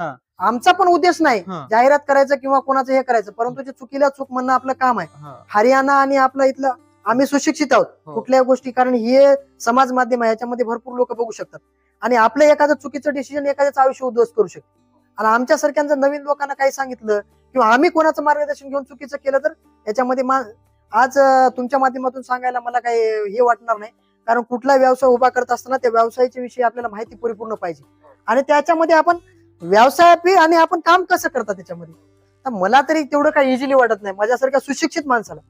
आमचा पण उद्देश नाही. जाहिरात करायचं किंवा कोणाचं हे करायचं परंतु जे चुकीला चूक म्हणणं आपलं काम आहे. हरियाणा आणि आपलं इथलं आम्ही सुशिक्षित आहोत हो. कुठल्या गोष्टी कारण हे समाज माध्यम आहे याच्यामध्ये भरपूर लोक बघू शकतात आणि आपलं एखादं चुकीचं डिसिजन एखाद्याचं आयुष्य उद्ध्वस्त करू शकतो आणि आमच्यासारख्यांचं नवीन लोकांना काही सांगितलं किंवा आम्ही कोणाचं मार्गदर्शन घेऊन चुकीचं केलं तर याच्यामध्ये आज तुमच्या माध्यमातून सांगायला मला काही हे वाटणार नाही कारण कुठला व्यवसाय उभा करत असताना त्या व्यवसायाच्या विषयी आपल्याला माहिती परिपूर्ण पाहिजे आणि त्याच्यामध्ये आपण व्यवसाय बी आणि आपण काम कसं करतात त्याच्यामध्ये? तर मला तरी तेवढं काही इझिली वाटत नाही. माझ्यासारख्या सुशिक्षित माणसाला.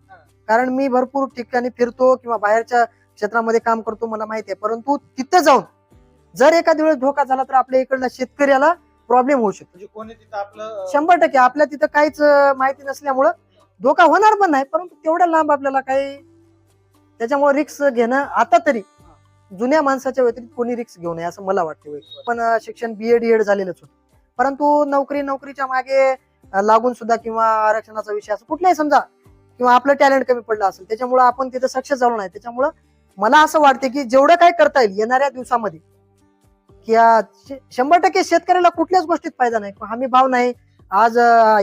कारण मी भरपूर ठिकाणी फिरतो किंवा बाहेरच्या क्षेत्रामध्ये काम करतो मला माहिती आहे. परंतु तिथं जाऊन जर एखाद्या वेळेस धोका झाला तर आपल्या इकडल्या शेतकऱ्याला प्रॉब्लेम होऊ शकतो. म्हणजे शंभर टक्के. आपल्या तिथं काहीच माहिती नसल्यामुळं धोका होणार पण नाही. परंतु तेवढ्या लांब आपल्याला काही त्याच्यामुळे रिक्स घेणं आता तरी जुन्या माणसाच्या व्यतिरिक्त कोणी रिक्स घेऊ नये असं मला वाटतं. पण शिक्षण बीएड एड झालेलंच होतं. परंतु नोकरी नोकरीच्या मागे लागून सुद्धा किंवा आरक्षणाचा विषय असं कुठलाही समजा किंवा आपलं टॅलेंट कमी पडलं असेल त्याच्यामुळे आपण तिथं सक्सेस झालो नाही. त्याच्यामुळं मला असं वाटतं की जेवढं काय करता येईल येणाऱ्या दिवसामध्ये की शंभर टक्के शेतकऱ्याला कुठल्याच गोष्टीत फायदा नाही. हमी भाव नाही. आज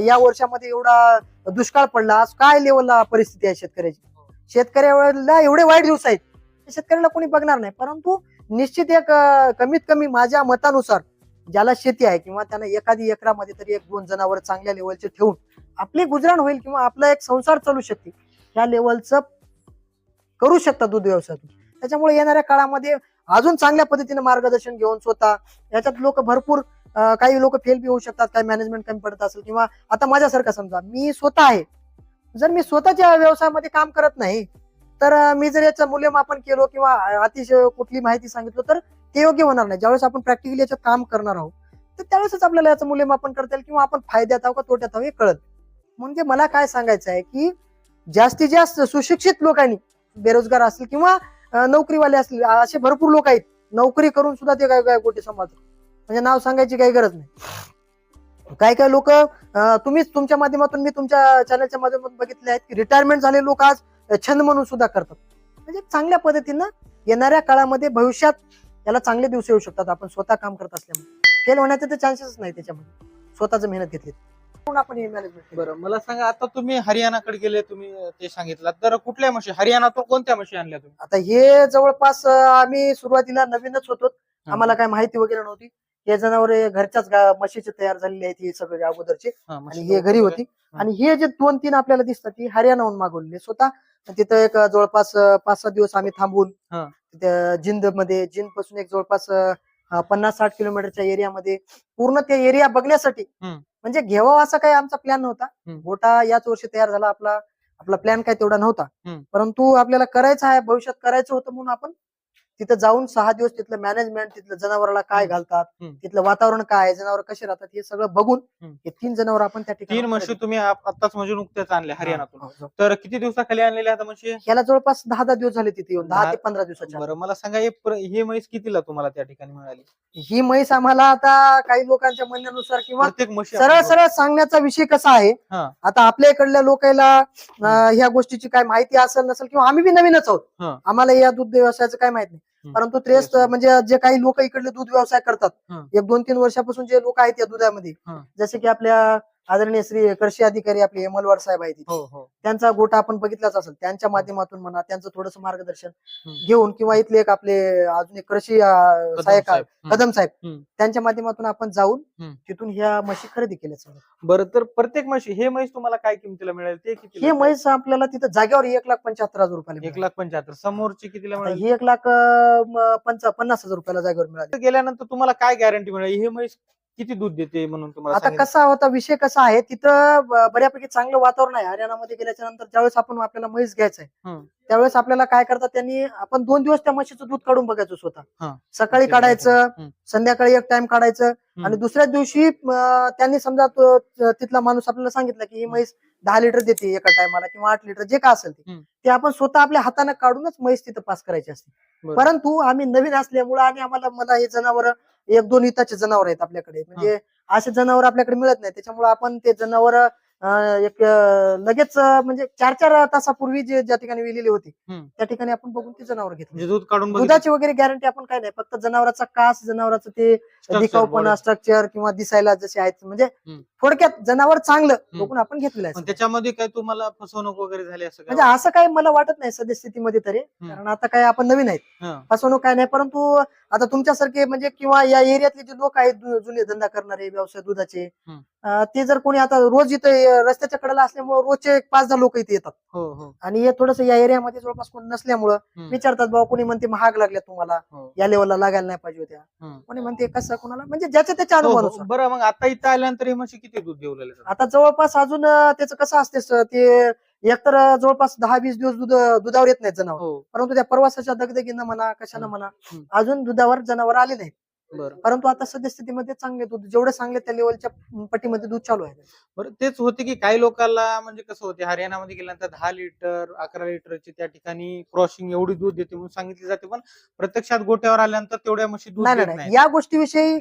या वर्षामध्ये एवढा दुष्काळ पडला आज काय लेवलला परिस्थिती आहे शेतकऱ्याची? शेतकऱ्याला एवढे वाईट दिवस आहेत शेतकऱ्याला कोणी बघणार नाही. परंतु निश्चित एक कमीत कमी माझ्या मतानुसार ज्याला शेती आहे किंवा त्यांना एखादी एकरामध्ये तरी एक दोन जनावर चांगल्या लेवलचे ठेवून आपली गुजराण होईल किंवा आपला एक संसार चालू शकते ह्या लेवलचं करू शकता दूध व्यवसायातून. त्याच्यामुळे येणाऱ्या काळामध्ये अजून चांगल्या पद्धतीने मार्गदर्शन घेऊन स्वतः याच्यात लोक भरपूर काही लोक फेल बी होऊ शकतात काही मॅनेजमेंट कमी पडत असेल किंवा आता माझ्यासारखं समजा मी स्वतः आहे. जर मी स्वतःच्या व्यवसायामध्ये काम करत नाही तर मी जर याचं मूल्यमापन केलो किंवा अतिशय कुठली माहिती सांगितलं तर ते योग्य होणार नाही. ज्यावेळेस आपण प्रॅक्टिकली याच्यात काम करणार आहोत तर त्यावेळेसच आपल्याला याचं मूल्यमापन करता येईल किंवा आपण फायद्यात आहोत का तोट्यात आहोत हे कळत म्हणजे मला काय सांगायचं आहे की जास्तीत जास्त सुशिक्षित लोकांनी बेरोजगार असतील किंवा नोकरीवाले असतील असे भरपूर लोक आहेत. नोकरी करून सुद्धा ते काय काय गोष्टी सांभाळतात? म्हणजे नाव सांगायची काही गरज नाही. काय काय लोक तुम्हीच तुमच्या माध्यमातून मी तुमच्या चॅनलच्या माध्यमातून बघितले आहेत की रिटायरमेंट झाले लोक आज छंद म्हणून सुद्धा करतात. म्हणजे चांगल्या पद्धतीनं येणाऱ्या काळामध्ये भविष्यात याला चांगले दिवस येऊ शकतात. आपण स्वतः काम करत असल्यामुळे. फेल होण्याचे तर चान्सेस नाही त्याच्यामध्ये. स्वतःच मेहनत घेतली. आपण हे मॅनेजमेंट बरं मला सांगा आता तुम्ही हरियाणाकडे गेले तुम्ही ते सांगितलं तर कुठल्या म्हशी हरियाणातून कोणत्या म्हशी आणल्या तुम्ही? आता हे जवळपास आम्ही सुरुवातीला नवीनच होतो. आम्हाला काय माहिती वगैरे नव्हती. हे जनावर घरच्याच म्हशीचे तयार झालेले आहेत हे सगळे अगोदरचे आणि हे घरी होती. आणि हे जे दोन तीन आपल्याला दिसतात ती हरियाणाहून मागवलेली स्वतः तिथं एक जवळपास पाच सात दिवस आम्ही थांबून जिंदमध्ये जिंदपासून एक जवळपास पन्नास साठ किलोमीटरच्या एरियामध्ये पूर्ण ते एरिया बघण्यासाठी. म्हणजे घ्यावा असा काही आमचा प्लॅन नव्हता. गोटा याच वर्षी तयार झाला आपला आपला प्लॅन काय तेवढा नव्हता. परंतु आपल्याला करायचं आहे भविष्यात करायचं होतं म्हणून आपण तिथं जाऊन सहा दिवस तिथलं मॅनेजमेंट तिथलं जनावराला काय. घालतात. तिथलं वातावरण काय जनावर कसे राहतात हे सगळं बघून. हे तीन जनावर आपण त्या ठिकाणी तीन म्हशी तुम्ही आत्ताच म्हणजे नुकत्याच आणल्या हरियाणातून हो, हो. तर किती दिवसाखाली आणलेल्या आता म्हशी याला जवळपास दहा दहा दिवस झाले तिथे येऊन दहा ते पंधरा दिवसाच्या बरं मला सांगा हे म्हैस कितीला तुम्हाला त्या ठिकाणी मिळाली ही म्हैस आम्हाला आता काही लोकांच्या म्हणण्यानुसार किंवा सरळ सरळ सांगण्याचा विषय कसा आहे. आता आपल्या इकडल्या लोकांना ह्या गोष्टीची काय माहिती असेल नसेल किंवा आम्ही बी नवीनच आहोत. आम्हाला या दूध व्यवसायाचं काय माहीत नाही. परंतु त्रेस म्हणजे जे काही लोक इकडले दूध व्यवसाय करतात. एक दोन तीन वर्षापासून जे लोक आहेत या दुधामध्ये. जसे की आपल्या आदरणीय श्री कृषी अधिकारी आपले हेमलवाड साहेब आहेत. हो हो त्यांचा गोटा आपण बघितलाच असेल त्यांच्या माध्यमातून म्हणा त्यांचं थोडंसं मार्गदर्शन. घेऊन किंवा इथले एक आपले अजून एक कृषी अं, कदम सहाय्यक साहेब. कदम. त्यांच्या माध्यमातून आपण जाऊन. तिथून ह्या म्हशी खरेदी केल्या. बरं तर प्रत्येक म्हशी हे म्हैस तुम्हाला काय किमतीला मिळेल ते किती हे म्हैस आपल्याला तिथं जागेवर एक लाख पंच्याहत्तर हजार रुपयाला एक. लाख पंच्याहत्तर समोरची कितीला मिळेल ही एक लाख पन्नास हजार रुपयाला जागेवर मिळाली गेल्यानंतर तुम्हाला काय गॅरंटी मिळेल हे म्हैस किती दूध देते म्हणून तुम्हाला आता सांगितलं? कसा होता विषय कसा आहे तिथं ब- बऱ्यापैकी चांगलं वातावरण आहे हरियाणामध्ये गेल्याच्यानंतर ज्यावेळेस आपण आपल्याला म्हैस घ्यायचंय हम्म. त्यावेळेस आपल्याला काय करतात त्यांनी आपण दोन दिवस त्या म्हशीचं दूध काढून बघायचं हा. स्वतः सकाळी काढायचं. संध्याकाळी एक टाइम काढायचं आणि दुसऱ्या दिवशी अं, त्यांनी समजा त- तिथला माणूस आपल्याला सांगितलं की ही म्हैस दहा लिटर देते एका टायमाला किंवा आठ लिटर जे काय असेल ते. आपण स्वतः आपल्या हाताने काढूनच म्हैस तिथं पास करायची असते. परंतु आम्ही नवीन असल्यामुळे आणि आम्हाला मला हे जनावर एक दोन इताचे जनावर आहेत आपल्याकडे. म्हणजे असे जनावर आपल्याकडे मिळत नाही. त्याच्यामुळे आपण ते जनावर एक लगेच म्हणजे चार चार तासापूर्वी जे ज्या ठिकाणी विलेली होती. त्या ठिकाणी आपण बघून ते जनावर घेतलं म्हणजे दूध काढून. दुधाची वगैरे गॅरंटी आपण काय नाही फक्त जनावराचा कास जनावराचं ते दिखाऊपणा body. स्ट्रक्चर किंवा दिसायला जसे आहेत म्हणजे. थोडक्यात जनावर चांगलं बघून आपण घेतलेलं आहे त्याच्यामध्ये काय तुम्हाला फसवणूक वगैरे झाली असं काय म्हणजे असं काही मला वाटत नाही सद्यस्थितीमध्ये तरी. कारण आता काय आपण नवीन आहेत. फसवणूक काय नाही परंतु आता तुमच्यासारखे म्हणजे किंवा या एरियातले जे लोक आहेत जुने धंदा करणारे व्यवसाय दुधाचे ते जर कोणी आता रोज इथे रस्त्याच्या कडेला असल्यामुळे रोजचे एक पाच दहा लोक इथे येतात हो हो आणि हे थोडस या एरियामध्ये जवळपास कोणी नसल्यामुळं. विचारतात बाबा कोणी म्हणते महाग लागल्या तुम्हाला हो. या लेवलला लागायला नाही पाहिजे होत्या. कोणी म्हणते कसं कोणाला म्हणजे ज्याच्या त्याच्या. अनुभवानुसार बरं मग आता इथं आल्यानंतर म्हशी किती दूध देऊ लागले आता जवळपास अजून त्याचं कसं असते ते एकतर जवळपास दहा वीस दिवस दूध दुधावर येत नाहीत जनावर परंतु त्या प्रवासाच्या दगदगीनं म्हणा कशानं. म्हणा. अजून दुधावर जनावर आले नाहीत परंतु आता सद्यस्थितीमध्ये चांगले दूध जेवढे चांगले त्या लेवलच्या पट्टीमध्ये दूध चालू आहे. बरं तेच होते की काही लोकांना म्हणजे कसं होते हरियाणामध्ये गेल्यानंतर दहा लिटर अकरा लिटरची त्या ठिकाणी क्रॉसिंग एवढी दूध देते म्हणून सांगितली जाते पण प्रत्यक्षात गोट्यावर आल्यानंतर तेवढ्या म्हशी दूध नाही नाही, या गोष्टीविषयी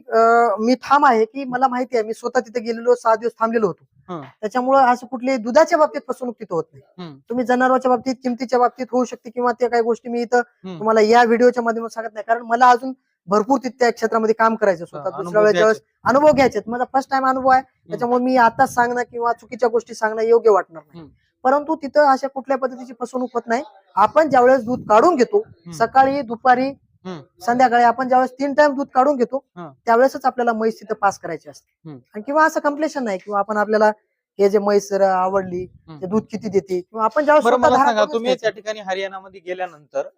मी ठाम आहे की मला माहिती आहे मी स्वतः तिथे गेलेलो सहा दिवस थांबलेलो होतो. त्याच्यामुळे असं कुठली दुधाच्या बाबतीत फसवणूक तिथं होत नाही. तुम्ही जनावरांच्या बाबतीत किमतीच्या बाबतीत होऊ शकते किंवा त्या काही गोष्टी मी इथं. तुम्हाला या व्हिडिओच्या माध्यमातून सांगत नाही. कारण मला अजून भरपूर तिथे त्या क्षेत्रामध्ये काम करायचं स्वतः दुसऱ्या वेळेस. अनुभव घ्यायचे. माझा फर्स्ट टाइम अनुभव आहे त्याच्यामुळे मी आताच सांगणं किंवा चुकीच्या गोष्टी सांगणं योग्य वाटणार नाही. परंतु तिथं अशा कुठल्या पद्धतीची फसवणूक होत नाही आपण ज्यावेळेस दूध काढून घेतो सकाळी दुपारी. संध्याकाळी आपण ज्यावेळेस तीन टाइम दूध काढून घेतो. त्यावेळेसच आपल्याला म्हैस तिथं पास करायची असते किंवा असं कम्प्लेशन नाही किंवा आपण आपल्याला हे जे म्हैस जर आवडली. ते दूध किती देते किंवा आपण बरं मला सांगा तुम्ही त्या. ठिकाणी हरियाणामध्ये गेल्यानंतर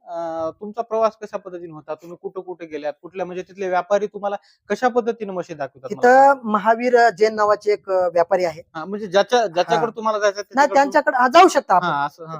तुमचा प्रवास कशा पद्धतीने होता तुम्ही कुठं कुठे गेल्यात कुठल्या म्हणजे तिथले व्यापारी तुम्हाला कशा पद्धतीने म्हशी दाखवतात. तिथं महावीर जैन नावाचे एक व्यापारी आहेत हा, म्हणजे ज्याच्या ज्याच्याकडे तुम्हाला जायचं नाही त्याच्याकडे जाऊ शकता.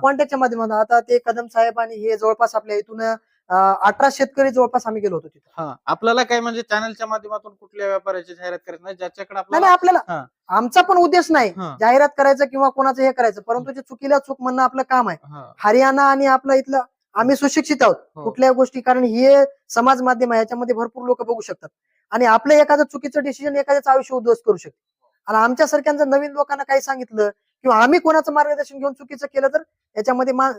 कॉन्टॅक्टच्या माध्यमातून आता ते कदम साहेब आणि हे जवळपास आपल्या इथून अठरा शेतकरी जवळपास आम्ही गेलो होतो तिथं. हा आपल्याला काय म्हणजे चॅनलच्या माध्यमातून कुठल्या व्यापाऱ्याची जाहिरात करायची नाही? ज्याच्याकडे नाही आपल्याला नाही आपल्याला हा. आमचा पण उद्देश नाही हा. जाहिरात करायचं किंवा कोणाचं हे करायचं परंतु जे चुकीला चूक म्हणणं आपलं काम आहे. हा, हरियाणा आणि आपलं इथलं आम्ही सुशिक्षित आहोत हो. कुठल्या गोष्टी कारण हे समाज माध्यम आहे याच्यामध्ये भरपूर लोक बघू शकतात. आणि आपलं एखादं चुकीचं डिसिजन एखाद्याचं आयुष्य उद्ध्वस्त करू शकते. आणि आमच्यासारख्यांचं नवीन लोकांना काही सांगितलं किंवा आम्ही कोणाचं मार्गदर्शन घेऊन चुकीचं केलं तर याच्यामध्ये मा-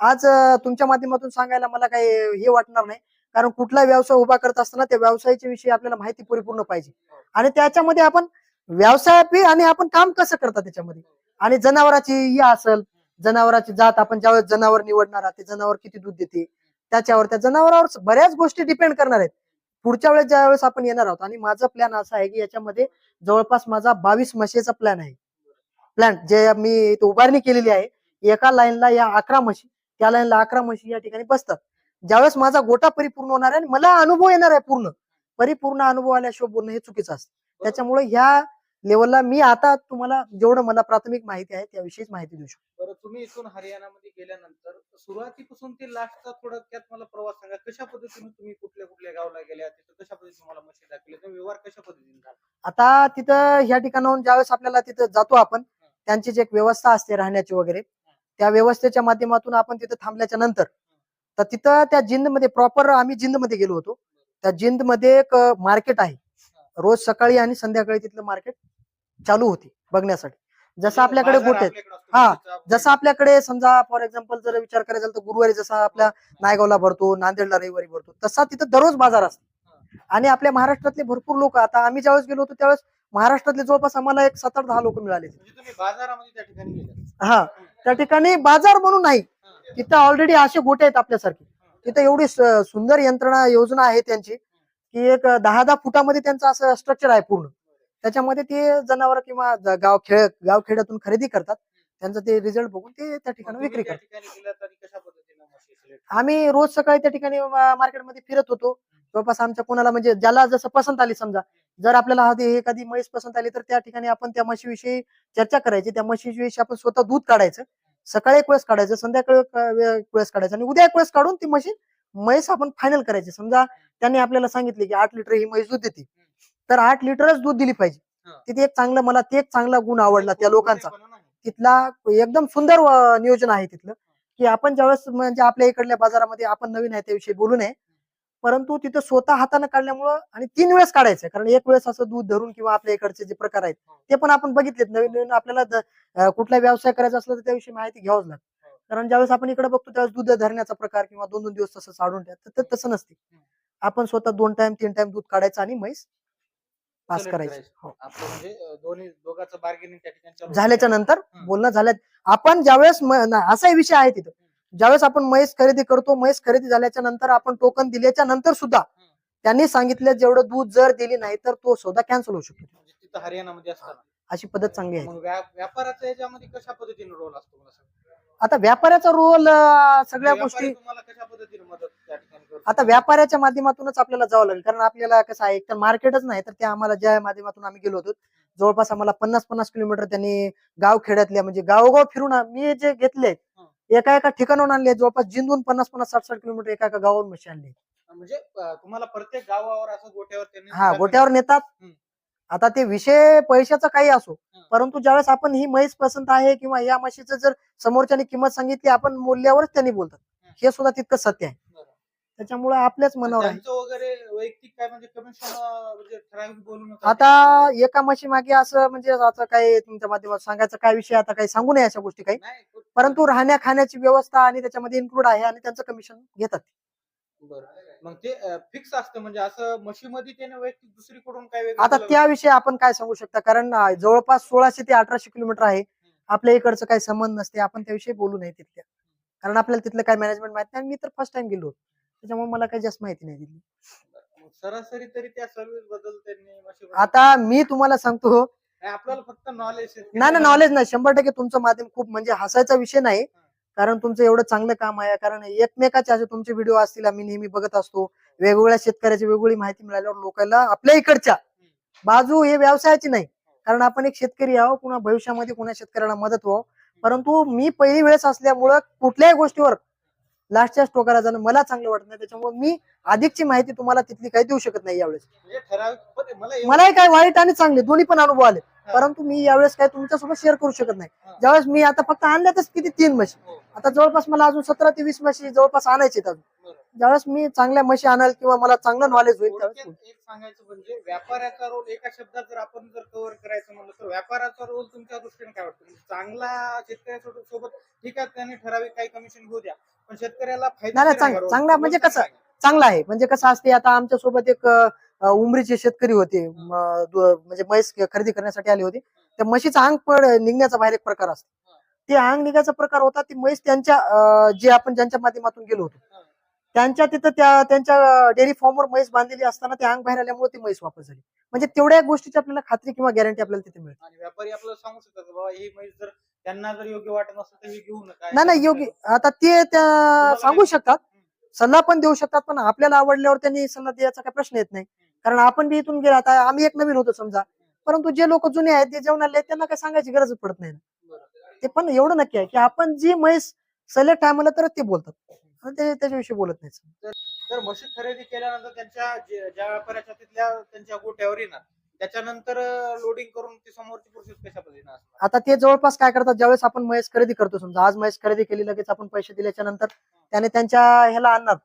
आज तुमच्या माध्यमातून सांगायला मला काही हे वाटणार नाही. कारण कुठला व्यवसाय उभा करत असताना त्या व्यवसायाच्या विषयी आपल्याला माहिती परिपूर्ण पाहिजे. आणि त्याच्यामध्ये आपण व्यवसाय आणि आपण काम कसं करतात त्याच्यामध्ये? आणि जनावराची ही असेल जनावराची जात आपण ज्यावेळेस जनावर निवडणार ते जनावर किती दूध देते? त्याच्यावर त्या जनावरावर बऱ्याच गोष्टी डिपेंड करणार आहेत. पुढच्या वेळेस ज्या वेळेस आपण येणार आहोत आणि माझा प्लॅन असा आहे की याच्यामध्ये जवळपास माझा बावीस म्हशीचा प्लॅन आहे. प्लॅन जे मी उभारणी केलेली आहे एका लाईनला या अकरा म्हशी. त्या लाईनला अकरा म्हशी या ठिकाणी बसतात. ज्यावेळेस माझा गोटा परिपूर्ण होणार आहे आणि मला अनुभव येणार आहे पूर्ण परिपूर्ण अनुभव आल्याशिवाय बोलणं हे चुकीचं असतं. त्याच्यामुळे ह्या लेवलला मी आता तुम्हाला जेवढं मला प्राथमिक माहिती आहे त्याविषयीच माहिती देऊ शकतो. बरं तुम्ही इथून हरियाणामध्ये गेल्यानंतर सुरुवातीपासून ते लास्टचा थोडक्यात मला प्रवास सांगा कशा पद्धतीने तुम्ही कुठल्या कुठल्या गावला गेल्या तिथं कशा पद्धतीने तुम्ही व्यवहार कशा पद्धतीने झाला? आता तिथं ह्या ठिकाणाहून ज्यावेळेस आपल्याला तिथं जातो आपण त्यांची जी एक व्यवस्था असते राहण्याची वगैरे त्या व्यवस्थेच्या माध्यमातून आपण तिथं थांबल्याच्या नंतर तर तिथं त्या जिंदमध्ये प्रॉपर आम्ही जिंदमध्ये गेलो होतो. त्या जिंदमध्ये एक मार्केट आहे. रोज सकाळी आणि संध्याकाळी तिथलं मार्केट चालू होती बघण्यासाठी. जसं आपल्याकडे गोटे आहेत. आपल्याकडे असतो, हा, म्हशीचा जसं आपल्याकडे समजा फॉर एक्झाम्पल जर विचार करायचा तर गुरुवारी जसा आपल्या नायगावला भरतो नांदेडला रविवारी भरतो तसा तिथं दररोज बाजार असतो. आणि आपल्या महाराष्ट्रातले भरपूर लोक आता आम्ही ज्यावेळेस गेलो होतो त्यावेळेस महाराष्ट्रातले जवळपास आम्हाला एक सात आठ दहा लोक मिळाले. म्हणजे हा. त्या ठिकाणी बाजार म्हणून नाही. तिथं ऑलरेडी असे गोटे आहेत आपल्यासारखे. तिथं एवढी सुंदर यंत्रणा योजना आहे त्यांची की एक दहा दहा फुटामध्ये त्यांचं असं स्ट्रक्चर आहे पूर्ण. त्याच्यामध्ये ते जनावर किंवा गाव खेळ गाव खेड्यातून खरेदी करतात. त्यांचं ते रिझल्ट बघून ते त्या ठिकाणी विक्री करतात. आम्ही रोज सकाळी त्या ठिकाणी मार्केटमध्ये फिरत होतो. जवळपास आमच्या कोणाला म्हणजे ज्याला जसं पसंत आली समजा जर आपल्याला हा एखादी म्हैस पसंत आली तर त्या ठिकाणी आपण त्या म्हशीविषयी चर्चा करायची. त्या म्हशीविषयी आपण स्वतः दूध काढायचं. सकाळी एक वेळेस काढायचं संध्याकाळी एक वेळेस काढायचं. आणि उद्या एक वेळेस काढून ती म्हशी म्हैस आपण फायनल करायची. समजा त्यांनी आपल्याला सांगितले की आठ लिटर ही म्हैस दूध देते. तर आठ लिटरच दूध दिली पाहिजे. तिथे एक चांगलं मला ते एक चांगला गुण आवडला त्या लोकांचा. तिथला एकदम सुंदर नियोजन आहे तिथलं. की आपण ज्यावेळेस म्हणजे आपल्या इकडल्या बाजारामध्ये आपण नवीन आहे त्याविषयी बोलू नये. परंतु तिथं स्वतः हाताने काढल्यामुळं आणि तीन वेळेस काढायचं. कारण एक वेळेस असं दूध धरून किंवा आपल्या इकडचे जे प्रकार आहेत ते पण आपण बघितलेत. नवीन नवीन आपल्याला कुठला व्यवसाय करायचा असला तर त्याविषयी माहिती घ्यावंच लागतं. कारण ज्यावेळेस आपण इकडे बघतो त्यावेळेस दूध धरण्याचा प्रकार किंवा दोन दोन दिवस तसं साडून ठेवतात तर तसं नसते. आपण स्वतः दोन टाइम तीन टाइम दूध काढायचं आणि म्हैस पास करायची. हो. म्हणजे झाल्याच्यानंतर हं. बोलणं झाल्या आपण ज्यावेळेस असाही विषय आहे तिथं ज्यावेळेस आपण म्हैस खरेदी करतो म्हैस खरेदी झाल्याच्यानंतर आपण टोकन दिल्याच्या नंतर सुद्धा त्यांनी सांगितलं जेवढं दूध जर दिली नाही तर तो सौदा कॅन्सल होऊ शकतो म्हणजे तिथं हरियाणामध्ये असताना अशी पद्धत चांगली आहे मग व्या- व्यापाराचा याच्यामध्ये कशा पद्धतीने रोल असतो मला सांगा. आता व्यापाऱ्याचा रोल सगळ्या व्यापारी गोष्टी तुम्हाला कशा पद्धतीने मदत त्या ठिकाणी करतो? आता व्यापाऱ्याच्या माध्यमातूनच आपल्याला जावं लागेल कारण आपल्याला कसं आहे तर मार्केटच नाही तर ते आम्हाला ज्या माध्यमातून आम्ही गेलो होतो जवळपास आम्हाला पन्नास पन्नास किलोमीटर त्यांनी गाव खेड्यातल्या म्हणजे गावोगाव फिरून आ- मी जे घेतले एका एका ठिकाणाहून आणले जवळपास जिंदून पन्नास पन्नास साठ साठ किलोमीटर एका एका गावावरून म्हशी आणले म्हणजे अं, तुम्हाला प्रत्येक गावावर असं गोट्यावर त्यांनी हा गोट्यावर नेतात हम्म. आता ते विषय पैशाचा काही असो. परंतु ज्यावेळेस आपण ही म्हैस पसंत आहे किंवा या म्हशीचं जर समोरच्याने किंमत सांगितली आपण मूल्यावरच त्यांनी बोलतात हम्म. हे सुद्धा तितकं सत्य आहे. त्याच्यामुळे आपल्याच मनावर आहे त्यांचं वगैरे वैयक्तिक काय म्हणजे कमिशन म्हणजे ठराविक बोलून नका. आता एका म्हशी मागे असं म्हणजे आता काही तुमच्या माध्यमात सांगायचं काय विषय आता काही सांगू नये अशा गोष्टी काही. नाही परंतु राहण्या खाण्याची व्यवस्था आणि त्याच्यामध्ये इन्क्लूड आहे आणि त्यांचं कमिशन घेतात. बरं. मग ते फिक्स असतं म्हणजे असं म्हशीमध्ये त्याने वैयक्तिक दुसरीकडून काय वेगळं आता केलं त्याविषयी आपण काय सांगू शकता? कारण अं, जवळपास सोळाशे ते अठराशे किलोमीटर आहे. आपल्या इकडचं काही संबंध नसते. आपण त्याविषयी बोलू नये तिथल्या. कारण आपल्याला तिथलं काय मॅनेजमेंट माहिती नाही आणि मी तर फर्स्ट टाइम गेलो होतो. त्याच्यामुळे मला काही जास्त माहिती नाही मग सरासरी तरी त्या सर्व्हिसबद्दल त्यांनी आता मी तुम्हाला सांगतो नाही, आपल्याला फक्त नॉलेज नाही ना नॉलेज नाही. शंभर टक्के तुमचं माध्यम खूप म्हणजे हसायचा विषय नाही. कारण तुमचं एवढं चांगलं काम आहे. कारण एकमेकाचे असे तुमचे व्हिडिओ असतील आम्ही नेहमी बघत असतो. वेगवेगळ्या शेतकऱ्याची वेगवेगळी माहिती मिळाल्यावर लोकांना आपल्या इकडच्या बाजू हे व्यवसायाची नाही. कारण आपण एक शेतकरी आहो पुन्हा भविष्यामध्ये कोणा शेतकऱ्याला मदत व्हावं. परंतु मी पहिली वेळेस असल्यामुळं कुठल्याही गोष्टीवर लास्टच्या स्टोकाला जाणं मला चांगलं वाटत नाही. त्याच्यामुळे मी अधिकची माहिती तुम्हाला तिथली काही देऊ शकत नाही यावेळेस. म्हणजे मलाही काय वाईट आणि चांगले दोन्ही पण अनुभव आले. परंतु मी यावेळेस काय तुमच्यासोबत शेअर करू शकत नाही. ज्यावेळेस मी आता फक्त आणल्यातच किती तीन म्हशी हो, आता जवळपास मला अजून सतरा ते वीस म्हशी जवळपास आणायचे अजून. ज्यावेळेस मी चांगल्या म्हशी आणाल किंवा मला चांगलं नॉलेज होईल त्यावेळेस थोडक्यात एक सांगायचं म्हणजे व्यापाऱ्याचा रोल एका शब्दात जर आपण जर कव्हर करायचं म्हणलं तर व्यापाराचा रोल तुमच्या दृष्टीने काय वाटतं? म्हणजे चांगला शेतकऱ्यासोबत सोबत ठीक आहे त्याने ठराविक काही कमिशन घेऊ द्या पण शेतकऱ्याला फायदा नाही, चांग- चांगला म्हणजे कसं? चांगला आहे. म्हणजे कसं असते आता आमच्यासोबत एक अं, उमरीचे शेतकरी होते. म, दु- म्हणजे म्हैस खरेदी करण्यासाठी आले होते. त्या म्हशीचा अंग पड निघण्याचा बाहेर एक प्रकार असतो. ते अंग निघायचा प्रकार होता ती म्हैस त्यांच्या जे आपण ज्यांच्या माध्यमातून गेलो होतो. त्यांच्या तिथं त्या त्यांच्या डेअरी फॉर्मवर म्हैस बांधलेली असताना ते अंग बाहेर आल्यामुळे ती म्हैस वापस झाली म्हणजे तेवढ्या गोष्टीची आपल्याला खात्री किंवा गॅरंटी आपल्याला तिथे मिळते. आणि व्यापारी आपल्याला सांगू शकतात बाबा ही म्हैस जर त्यांना जर योग्य वाटत नसेल तर ही घेऊ नका. नाही नाही योग्य आता ते त्या सांगू शकतात. सल्ला पण देऊ शकतात पण आपल्याला आवडल्यावर त्यांनी सल्ला द्यायचा काही प्रश्न येत नाही. कारण आपण बी इथून गेला आता आम्ही एक नवीन होतो समजा. परंतु जे लोक जुने आहेत ते जेवण आले त्यांना काही सांगायची गरज पडत नाही. ते पण एवढं नक्की आहे की आपण जी म्हैस सलग टायमाला तर ते बोलतात. ते त्याच्याविषयी बोलत नाही तर म्हशी खरेदी केल्यानंतर त्यांच्या ज्या व्यापाऱ्याच्या तिथल्या त्यांच्या गोट्यावर येणार. त्याच्यानंतर लोडिंग करून ती समोरची प्रोसेस कशा पद्धतीने असणार आता ते जवळपास काय करतात ज्यावेळेस आपण म्हैस खरेदी करतो समजा आज म्हैस खरेदी केली लगेच आपण पैसे दिल्याच्या नंतर त्याने त्यांच्या ह्याला आणणार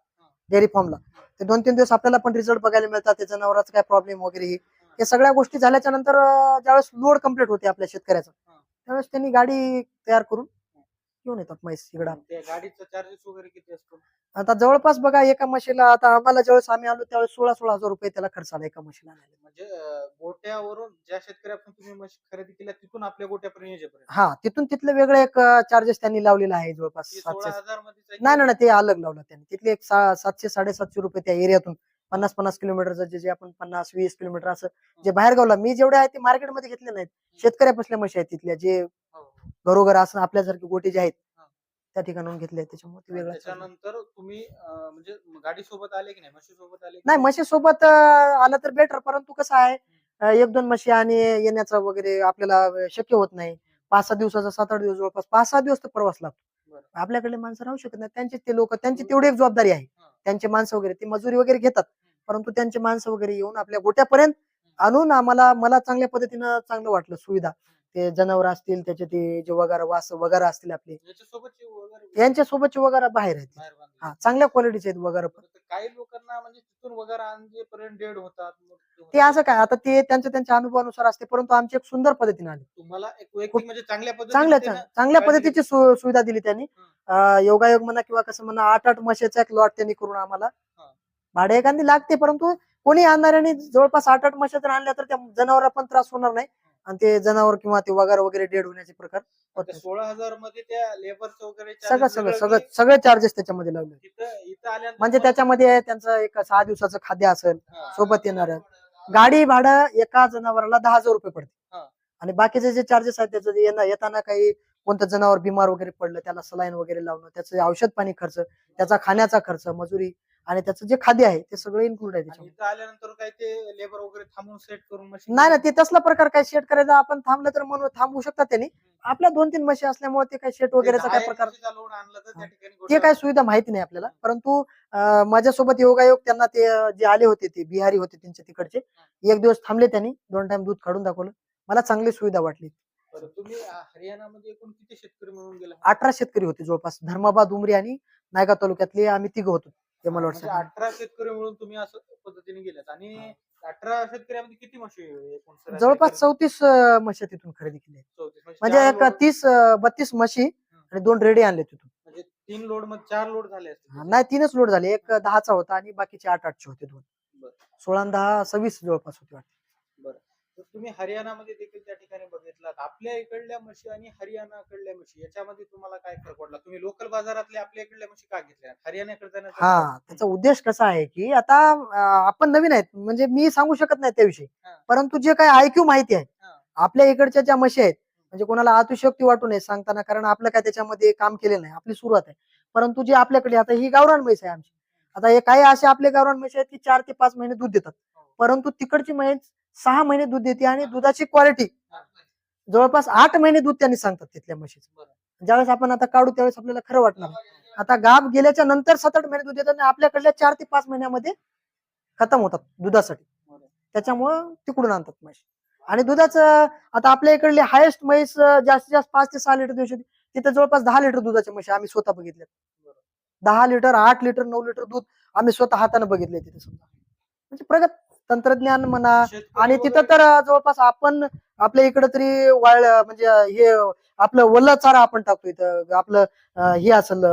डेअरी फॉर्मला. ते दोन तीन दिवस आपल्याला पण रिझल्ट बघायला मिळतात त्याच्या नवराचं काय प्रॉब्लेम वगैरे हे. या सगळ्या गोष्टी झाल्याच्यानंतर ज्यावेळेस लोड कंप्लीट होते आपल्या शेतकऱ्याचं त्यावेळेस त्यांनी गाडी तयार करून घेऊन येतात म्हैस इकडं गाडीचं चार्जेस वगैरे किती असतो? आता जवळपास बघा एका म्हशीला आता आम्हाला ज्यावेळेस आम्ही आलो त्यावेळेस सोळा सोळा हजार रुपये त्याला खर्च आला एका म्हशीला आणायला. म्हणजे अं, गोट्यावरून ज्या शेतकऱ्यापासून तुम्ही म्हशी खरेदी केल्या तिथून आपल्या गोट्यापर्यंत येजेपर्यंत हा तिथून तिथलं वेगळं एक चार्जेस त्यांनी लावलेला आहे जवळपास ती सोळा सातशे हजारमध्ये नाही नाही, ते अलग लावलं त्यांनी. तिथले एक सा- सातशे साडेसातशे रुपये त्या एरियातून पन्नास पन्नास किलोमीटरचं जे जे आपण पन्नास वीस किलोमीटर असं जे बाहेर गावला मी जेवढे आहे ते मार्केटमध्ये घेतले नाहीत. शेतकऱ्यापासल्या म्हशी आहेत तिथल्या जे घरोघर असं आपल्यासारखे गोटे जे आहेत हा. त्या ठिकाणून घेतले त्याच्यामुळे वेगळं. त्याच्यानंतर तुम्ही म्हणजे गाडी सोबत आले की नाही? म्हशी सोबत आले नाही म्हशी सोबत आलं तर बेटर परंतु कसं आहे एक दोन म्हशी आणि येण्याचं वगैरे आपल्याला शक्य होत नाही. पाच सहा दिवसाचा सात आठ दिवस जवळपास पाच सहा दिवस तर प्रवास लागतो. आपल्याकडे माणसं राहू शकत नाही त्यांचे ते लोक त्यांची तेवढी एक जबाबदारी आहे. हा. त्यांचे माणसं वगैरे ते मजुरी वगैरे घेतात. परंतु त्यांचे माणसं वगैरे येऊन आपल्या गोट्यापर्यंत आणून आम्हाला मला चांगल्या पद्धतीनं चांगलं वाटलं सुविधा ते जनावर असतील त्याचे ते जे वगैरे वास वगैरे असतील आपले याच्यासोबतचे वगैरे यांच्या सोबतचे वगैरे बाहेर आहेत. हा चांगल्या क्वालिटीचे आहेत वगैरे पण काही लोकांना म्हणजे तिथून वगैरे डेड होतात ते. असं काय आता ते त्यांच्या त्यांच्या अनुभवानुसार असते परंतु आमची एक सुंदर पद्धतीने आली तुम्हाला म्हणजे चांगल्या चांगल्या चांगल्या पद्धतीची सुविधा दिली त्यांनी योगायोग म्हणा किंवा कसं म्हणा आठ आठ म्हशीचा एक लॉट त्यांनी करून आम्हाला. भाडे एखादी लागते परंतु कोणी आणणाऱ्याने जवळपास आठ आठ म्हशी जर आणल्या तर त्या जनावराला पण त्रास होणार नाही आणि ते जनावर किंवा ते वगैर वगैरे डेड होण्याचे प्रकार. सोळा हजारमध्ये त्या वगैरे सगळं सगळं सगळं सगळे चार्जेस त्याच्यामध्ये लावले म्हणजे त्याच्यामध्ये त्यांचं एक सहा दिवसाचं खाद्य असेल. सोबत येणार गाडी भाडं एका जनावराला दहा हजार रुपये पडते. आणि बाकीचे जे चार्जेस आहेत त्याचं येताना काही कोणतं जनावर बिमार वगैरे पडलं त्याला सलाईन वगैरे लावणं त्याचं औषध पाणी खर्च त्याचा खाण्याचा खर्च मजुरी आणि त्याचं जे खाद्य आहे ते सगळं इन्क्लूड आहे आणि त्याच्यामध्ये. इथं आल्यानंतर काय ते लेबर वगैरे थांबून सेट करून machine नाही ना ते तसला प्रकार काही शेट करायचा आपण थांबलं तर म्हणून थांबवू शकतात त्यांनी. आपल्या दोन तीन म्हशी असल्यामुळे ते काही शेट वगैरेचा दहा काय प्रकार म्हशीचा load आणला तर त्या ठिकाणी ते गोठा- काय सुविधा माहिती नाही आपल्याला. परंतु अं, माझ्यासोबत योगायोग त्यांना ते अं, जे आले होते ते बिहारी होते त्यांचे तिकडचे. एक दिवस थांबले त्यांनी दोन टाइम दूध काढून दाखवलं. मला चांगली सुविधा वाटली. बरं, तुम्ही हरियाणामध्ये एकूण किती शेतकरी म्हणून गेला? अठरा शेतकरी होते जवळपास. धर्माबाद उमरी आणि नायगाव तालुक्यातले आम्ही तिघ होतो. यमलवाड म्हणजे साहेब अठरा शेतकरी मिळून तुम्ही असं पद्धतीने गेलात आणि अठरा शेतकऱ्यामध्ये किती म्हशी एकूण सरासरी जवळपास खरेदी? चौतीस अं, म्हशी तिथून खरेदी केली. चौतीस म्हणजे चार एक load- तीस अं, बत्तीस म्हशी आणि दोन रेडी आणले तिथून म्हणजे तीन लोडमध्ये चार लोड झाले असतील नाही तीनच लोड झाले एक दहाचा होता आणि बाकीचे आठ आठचे होते दोन बरं. सोळा आणि दहा सव्वीस जवळपास होते वाटतं. तर तुम्ही हरियाणामध्ये देखील त्या ठिकाणी बघितलात. आपल्या इकडल्या म्हशी आणि हरियाणाकडल्या म्हशी याच्यामध्ये तुम्हाला काय फरक पडला? तुम्ही लोकल बाजारातले आपल्या इकडल्या म्हशी का घेतल्या हरियाणाकडे जाण्याचा हा त्याचा उद्देश कसा आहे की आता अं, आपण नवीन आहेत म्हणजे मी सांगू शकत नाही त्याविषयी. हा. परंतु जे काही ऐक्यू माहिती आहे हा. आपल्या इकडच्या ज्या म्हशी आहेत म्हणजे कोणाला अतिशयोक्ती वाटू नये सांगताना कारण आपलं काय त्याच्यामध्ये काम केलेलं नाही आपली सुरुवात आहे. परंतु जे आपल्याकडे आता ही गावरान म्हैस आहे आमची. आता हे काही असे आपले गावरान म्हशी आहेत की चार ते पाच महिने दूध देतात. परंतु तिकडची म्हैस सहा महिने दूध देते आणि दुधाची क्वालिटी जवळपास आठ महिने दूध त्यांनी सांगतात तिथल्या म्हशीचं. ज्यावेळेस आपण आता काढू त्यावेळेस आपल्याला खरं वाटणार. आता गाभ गेल्याच्यानंतर सात आठ महिने दूध देतात आणि आपल्याकडल्या चार ते पाच महिन्यामध्ये खतम होतात दुधासाठी. त्याच्यामुळं तिकडून आणतात म्हशी आणि दुधाचं आता आपल्या इकडले हायेस्ट म्हैस जास्तीत जास्त पाच ते सहा लिटर देऊ शकते तिथे जवळपास दहा लिटर दुधाच्या म्हशी आम्ही स्वतः बघितल्या. दहा लिटर आठ लिटर नऊ लिटर दूध आम्ही स्वतः हाताने बघितले तिथे समजा म्हणजे प्रगत तंत्रज्ञान म्हणा आणि तिथं तर जवळपास आपण आपल्या इकडे तरी वाळ म्हणजे हे आपलं वल्ल चारा आपण टाकतो इथं. आपलं हे असल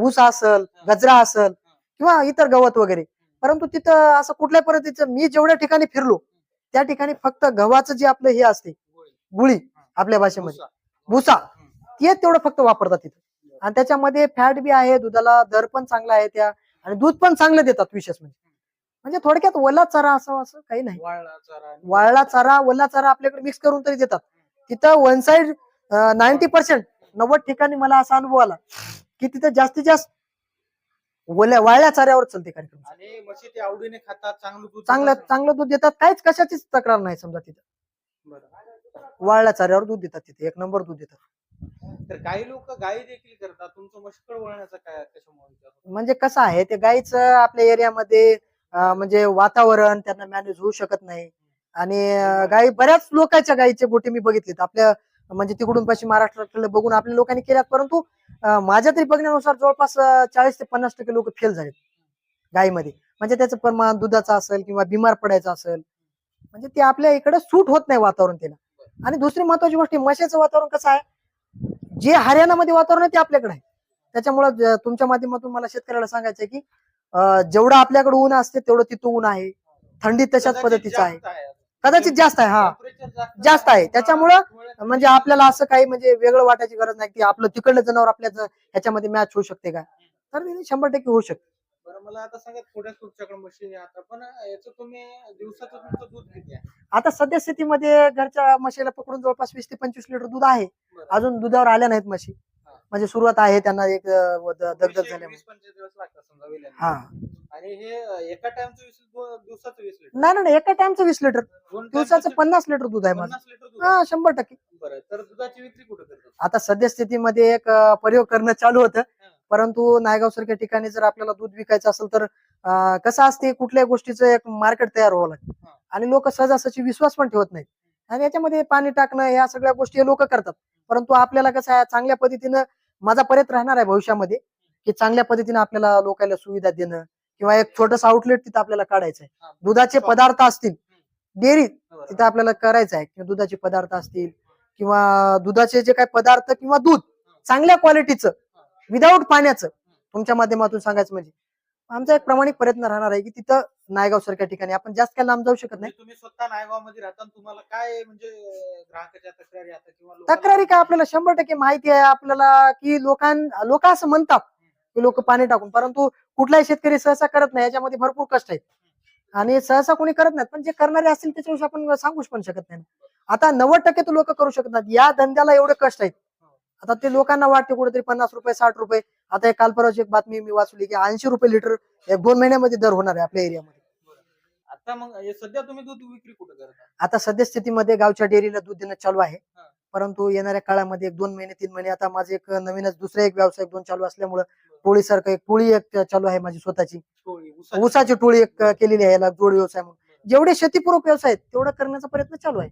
ऊस असल गजरा असल किंवा इतर गवत वगैरे. परंतु तिथं असं कुठल्या पद्धतीचं मी जेवढ्या ठिकाणी फिरलो त्या ठिकाणी फक्त गव्हाचं जे आपलं हे असते गोळी. आपल्या भाषेमध्ये. भुसा. ते तेवढं फक्त वापरतात तिथं. आणि त्याच्यामध्ये फॅट बी आहे दुधाला दर पण चांगला आहे त्या. आणि दूध पण चांगलं देतात विशेष म्हणजे. म्हणजे थोडक्यात ओला चारा असावा असं काही नाही वाळला चारा ओला चारा आपल्याकडे मिक्स करून तरी देतात तिथं वन साइड नाईन्टी पर्सेंट नव्वद ठिकाणी मला असा अनुभव आला की तिथं जास्तीत जास्त ओल्या वाळल्या चाऱ्यावर चालते कार्यक्रम आणि आवडीने खातात चांगलं दूध चांगलं. चांगलं दूध देतात काहीच कशाचीच तक्रार नाही समजा तिथं. वाळल्या चाऱ्यावर दूध देतात तिथे एक नंबर दूध देतात तर काही लोक गायी देखील करतात तुमचं मष्कळ वळण्याचं काय? म्हणजे कसं आहे ते गाईचं आपल्या एरियामध्ये म्हणजे वातावरण त्यांना मॅनेज होऊ शकत नाही. आणि अं, गाई बऱ्याच लोकांच्या गाईचे गोटे मी बघितलेत. आपल्या म्हणजे तिकडून पाशी महाराष्ट्राकडे बघून आपल्या लोकांनी केल्यात परंतु माझ्या तरी बघण्यानुसार जवळपास चाळीस ते पन्नास टक्के लोक फेल झालेत गायीमध्ये म्हणजे त्याचं प्रमाण दुधाचं असेल किंवा बिमार पडायचं असेल म्हणजे ते आपल्या इकडे सूट होत नाही वातावरण त्याला. आणि दुसरी महत्वाची गोष्ट म्हशीचं वातावरण कसं आहे? जे हरियाणामध्ये वातावरण आहे ते आपल्याकडे आहे. त्याच्यामुळं तुमच्या माध्यमातून मला शेतकऱ्याला सांगायचं आहे की जेवढं आपल्याकडे ऊन असते तेवढं तिथं ऊन आहे. थंडी तशाच पद्धतीचं आहे. कदाचित जास्त आहे हा. जास्त आहे. त्याच्यामुळं म्हणजे आपल्याला असं काही म्हणजे वेगळं वाटायची गरज नाही की आपलं तिकडलं जनावर आपल्या ह्याच्यामध्ये मॅच होऊ शकते का? तर शंभर टक्के होऊ शकते. बरं मला आता सांगा थोड्या तुमच्याकडे मशीन आहे आता. पण याचं तुम्ही दिवसाचं तुमचं दूध किती आहे? आता सध्या स्थितीमध्ये घरच्या म्हशीला पकडून जवळपास वीस ते पंचवीस लिटर दूध आहे. अजून दुधावर आल्या नाहीत म्हशी. म्हणजे सुरुवात आहे त्यांना एक दगदग झाल्यामुळे. वेल्याने. हा. आणि हे एका टाइमचं वीस दो- दिवसाचं वीस लिटर नाही नाही, नाही एका टाइमचं वीस लिटर दिवसाचं पन्नास लिटर दूध आहे माझं. हा शंभर टक्के. बरं तर दुधाची विक्री कुठे आता सध्या स्थितीमध्ये एक प्रयोग करणं चालू होतं. परंतु नायगाव सारख्या ठिकाणी जर आपल्याला दूध विकायचं असेल तर कसं असते कुठल्याही गोष्टीचं एक मार्केट तयार व्हावं लागतं. आणि लोक सहजासहजी विश्वास पण ठेवत नाहीत. आणि याच्यामध्ये पाणी टाकणं या सगळ्या गोष्टी लोक करतात. परंतु आपल्याला कसं आहे चांगल्या पद्धतीनं माझा प्रयत्न राहणार आहे भविष्यामध्ये की चांगल्या पद्धतीने आपल्याला लोकांना सुविधा देणं किंवा एक छोटस आउटलेट तिथं आपल्याला काढायचं आहे. दुधाचे. पदार्थ असतील डेअरी. तिथं आपल्याला करायचं आहे किंवा दुधाचे पदार्थ असतील किंवा दुधाचे जे काही पदार्थ किंवा दूध चांगल्या क्वालिटीचं विदाऊट पाण्याचं तुमच्या माध्यमातून सांगायचं म्हणजे आमचा एक प्रामाणिक प्रयत्न राहणार आहे की तिथं नायगाव सारख्या ठिकाणी. आपण जास्त काय लांब जाऊ शकत नाही. म्हणजे तुम्ही स्वतः नायगावमध्ये राहता तुम्हाला काय म्हणजे ग्राहकाच्या तक्रारी आता किंवा लोकांना- तक्रारी काय आपल्याला? शंभर टक्के माहिती आहे आपल्याला की लोकां लोक असं म्हणतात की लोक पाणी टाकून. परंतु कुठलाही शेतकरी सहसा करत नाही. याच्यामध्ये भरपूर कष्ट आहेत. आणि सहसा कोणी करत नाहीत. पण जे करणारे असतील त्याच्याविषयी आपण सांगूच पण शकत नाही. आता नव्वद टक्के तर लोक करू शकत नाहीत. या धंद्याला एवढे कष्ट आहेत. आता ते लोकांना वाटते कुठेतरी पन्नास रुपये साठ रुपये. आता एक काल परवाची एक बातमी मी वाचली की ऐंशी रुपये लिटर एक दोन महिन्यामध्ये दर होणार आहे आपल्या एरियामध्ये. आता मग सध्या तुम्ही दूध विक्री कुठे करता? आता सद्यस्थितीमध्ये गावच्या डेअरीला दूध देणं चालू आहे. हा. परंतु येणाऱ्या काळामध्ये एक दोन महिने तीन महिने आता माझे एक नवीनच दुसरा एक व्यवसाय दोन चालू असल्यामुळं टोळीसारखं एक टोळी एक चालू आहे माझी स्वतःची. टोळी, ऊसाची. ऊसाची टोळी एक केलेली आहे याला जोड व्यवसाय म्हणून. जेवढे शेतीपूरक व्यवसाय आहेत तेवढं करण्याचा प्रयत्न चालू आहे.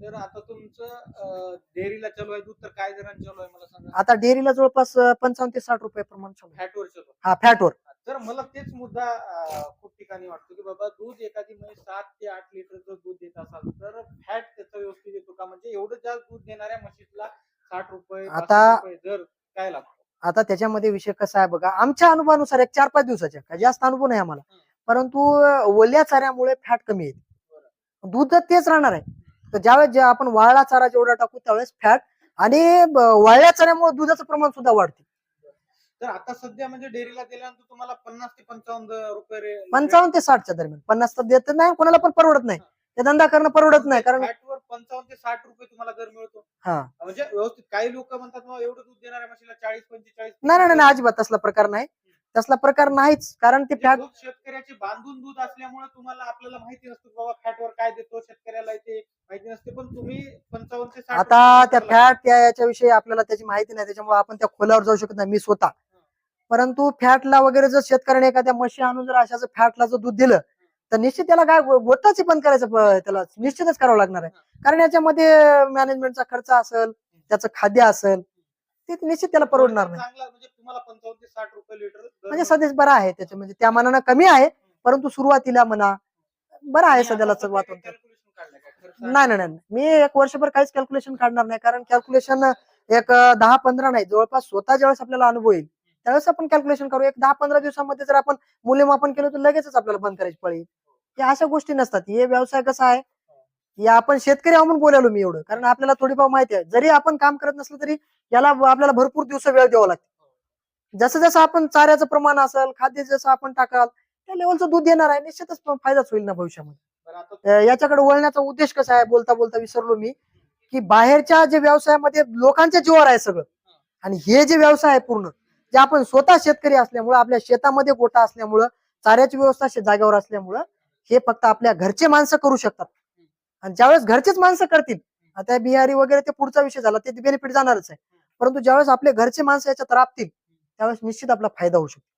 तर आता तुमचं डेअरीला चालू आहे दूध तर काय दराने चालू आहे मला सांगा? आता डेअरीला जवळपास पंचावन्न ते साठ रुपये प्रमाण चालू आहे. फॅटवर चालू आहे. हा फॅटवर तर मला तेच मुद्दा अं, खूप ठिकाणी वाटतो की बाबा दूध एखादी म्हैस सात ते आठ लिटर जर दूध देत असाल तर फॅट त्याचं व्यवस्थित येतो का? म्हणजे एवढं जास्त दूध देणाऱ्या म्हशीला साठ रुपये आता- 65 रुपये दर काय लागतो? आता त्याच्यामध्ये विषय कसा आहे बघा आमच्या अनुभवानुसार एक चार पाच दिवसाच्या काय जास्त अनुभव नाही आम्हाला. परंतु अं, ओल्या चाऱ्यामुळे फॅट कमी येते. दूध तर तेच राहणार आहे. तर ज्यावेळेस जे आपण वाळला चारा जेवढा टाकू त्यावेळेस फॅट आणि वाळल्या चाऱ्यामुळे दुधाचं प्रमाण सुद्धा वाढते. तर आता सध्या म्हणजे डेअरीला दिल्यानंतर तुम्हाला पन्नास ते पंचावन्न रुपये पंचावन्न ते साठच्या दरम्यान. पन्नास तर देत नाही कोणाला पण परवडत नाही. ते धंदा करणं परवडत नाही कारण फॅटवर पंचावन्न ते साठ रुपये तुम्हाला दर मिळतो. हा. म्हणजे व्यवस्थित काही लोक म्हणतात "मग एवढं दूध देणाऱ्या म्हशीला चाळीस पंचेचाळीस नाही नाही नाही अजिबात तसला प्रकार नाही. तसला प्रकार नाहीच कारण ते म्हणजे फॅट शेतकऱ्याचे बांधून दूध असल्यामुळे तुम्हाला आपल्याला माहिती नसतं बाबा फॅटवर काय देतो शेतकऱ्याला ते माहिती नसते पण तुम्ही पंचावन्न ते आता त्या फॅट त्या याच्याविषयी आपल्याला त्याची माहिती नाही त्याच्यामुळे आपण त्या खोल्यावर जाऊ शकत नाही मी स्वतः. परंतु फॅटला वगैरे जर शेतकऱ्याने एखाद्या म्हशी आणून जर अशाच फॅटला जर दूध दिलं तर निश्चित त्याला काय गो- गोठाच बंद करायचं त्याला निश्चितच करावं लागणार आहे. कारण याच्यामध्ये मॅनेजमेंटचा खर्च असेल त्याचं खाद्य असेल ते निश्चित त्याला परवडणार नाही. चांगला म्हणजे तुम्हाला पंचावन्न ते साठ रुपये लिटर दर म्हणजे. सध्याच बरं आहे त्याच्या म्हणजे त्या मानानं कमी आहे परंतु सुरुवातीला म्हणा बरं आहे सध्याला? खर्च नाही नाही नाही मी एक वर्षभर काहीच कॅल्क्युलेशन काढणार नाही कारण कॅल्क्युलेशन एक दहा पंधरा नाही जवळपास स्वतः ज्यावेळेस आपल्याला अनुभव येईल त्यावेळेस आपण कॅल्क्युलेशन करू. एक दहा पंधरा दिवसामध्ये जर आपण मूल्यमापन केलं तर लगेचच आपल्याला बंद करायची पळी या अशा गोष्टी नसतात. हे व्यवसाय कसा आहे? या आपण शेतकरी म्हणून बोलायलो मी एवढं. कारण आपल्याला थोडीफार माहिती आहे. जरी आपण काम करत नसलं तरी याला आपल्याला भरपूर दिवस वेळ द्यावा लागतो. जसं जसं आपण चाऱ्याचं प्रमाण असेल खाद्य जसं आपण टाकाल त्या लेवलचं दूध देणार आहे. निश्चितच फायदाच होईल ना भविष्यामध्ये. याच्याकडे वळण्याचा उद्देश कसा आहे? बोलता बोलता विसरलो मी. की बाहेरच्या जे व्यवसायामध्ये लोकांच्या जीवावर आहे सगळं. आणि हे जे व्यवसाय आहे पूर्ण जे आपण स्वतः शेतकरी असल्यामुळं आपल्या शेतामध्ये गोटा असल्यामुळं चाऱ्याची व्यवस्था जागेवर असल्यामुळं हे फक्त आपल्या घरचे माणसं करू शकतात. आणि ज्यावेळेस घरचेच माणसं करतील आता बिहारी वगैरे ते पुढचा विषय झाला ते बेनिफिट जाणारच आहे. परंतु ज्यावेळेस आपले घरचे माणसं याच्यात राबतील त्यावेळेस निश्चित आपला फायदा होऊ शकतो.